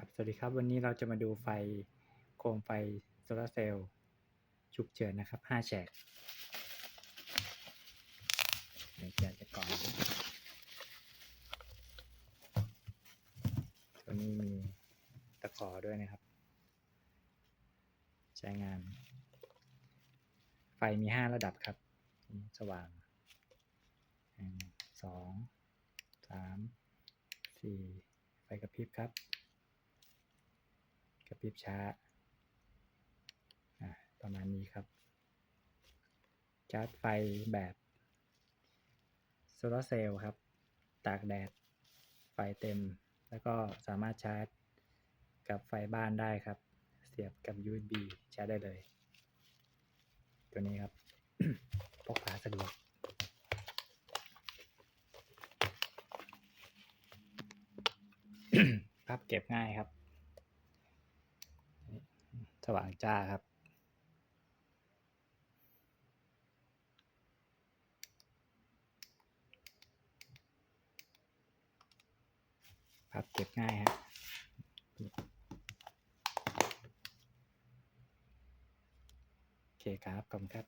ครับสวัสดีครับ วันนี้เราจะมาดูไฟโคมไฟโซลาเซลล์ฉุกเฉินนะครับ5แฉกเดี๋ยวจะจะก่อนตัวนี้มีตะขอด้วยนะครับ ใช้งาน ไฟมี 5 ระดับครับ สว่างหนึ่งสองสามสี่ไฟกระพริบครับ ระพริบช้าประมาณนี้ครับ ชาร์จไฟแบบโซลาเซลล์ครับ ตากแดด ไฟเต็ม แล้วก็สามารถชาร์จกับไฟบ้านได้ครับ เสียบกับ USB ชาร์จได้เลย ตัวนี้ครับ พกพาสะดวกพับเก็บง่ายครับ สว่างจ้าครับ พับเก็บง่ายฮะโอเคครับขอบคุณครับ